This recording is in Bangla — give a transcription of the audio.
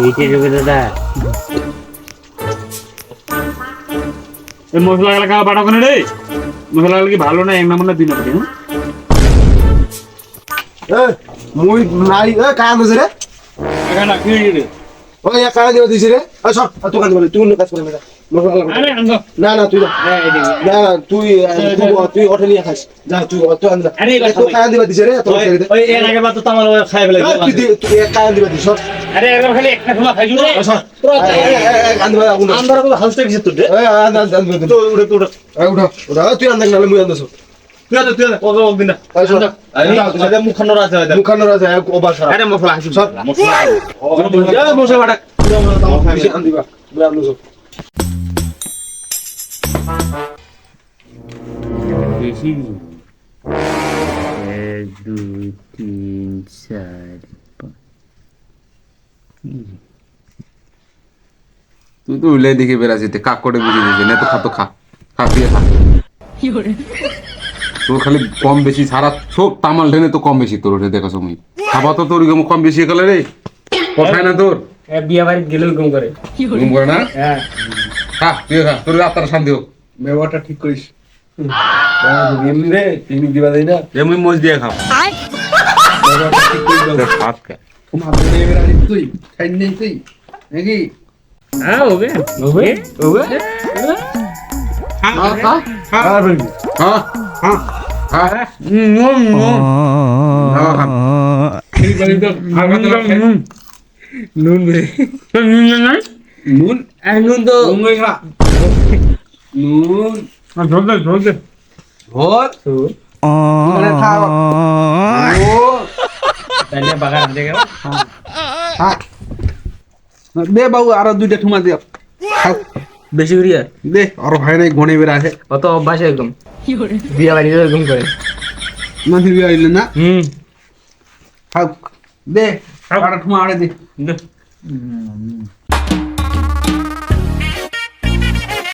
এইটা যাবে দাদা এই মশলা গেলা খাওয়া পাঠাবো না রে। মশলা গেলা কি ভালো না? এক নম্বর না দুই নম্বর হ্যাঁ? এ মুই নাই কাজ আছে রে? এখানে কি রে? ওই এক কাজ দিবা দিছি রে। আ সব আর তুই কাজ করে তুই কাজ করে না। আরে না তুই না না না তুই আহ, তুই- তুই হোটেল নিয়ে খাস। যা তুই তুই আন আরে, তুই কাজ দিবা দিছি রে তোর ওই এর আগে বার তো আমার খাই ফেলে তুই তুই এক কাজ দিবা দিস আরে একবার খালি একটা খোলা খাইছো রে। আ, সব এ, এ, এ, এ, আন দিবা আগুন আমরা তো হাউসটা কিছু তুই এ আন আন আন দিবা তো উড়ে তো উড়ে এ উঠা উঠা। তুই আন মুই আন না আরে হয় আরে মুই এক দুই তিন চার পাঁচ। তুই তো উলে দিকে বেড়াছিস কাক করে বুঝিয়ে দিয়েছে? না তো খা তো খা। খা দিয়ে খা। তোর খালি কম বেশি সারা সব তামাল ঢেনে তো কম বেশি তোর ওঠে দেখা সময়। খাবা তো তোর কম বেশি গেলে রে। কোথায় না তোর। বিয়ে বাড়ি গেলেও কম করে। ঘুম করে না? হ্যাঁ। তুই খা তোর রাত্তার শান্তি হোক। ব্যবহারটা ঠিক করিস। এমনি রে দিবা দেই না। এমনি মজ দিয়ে খাও। ব্যবহারটা ঠিক করিস ভাত খা। মাথা নিয়ে বেড়া তুই। খাই নেই তুই? নাকি? হ্যাঁ হবে। হবে? হবে? খা। খা। খা। নুন নুন নুন তো দে ঝোল দে মানে দে বাবু আরও দুইটা ঠুমা দে বেশি করিয়া দে আর ভাই নাই ঘনে বেড়া আছে অত অভ্যাস একদম বিয়ে বাড়ি এরকম করে। মাথির বিয়া হইলে না? হুম। দে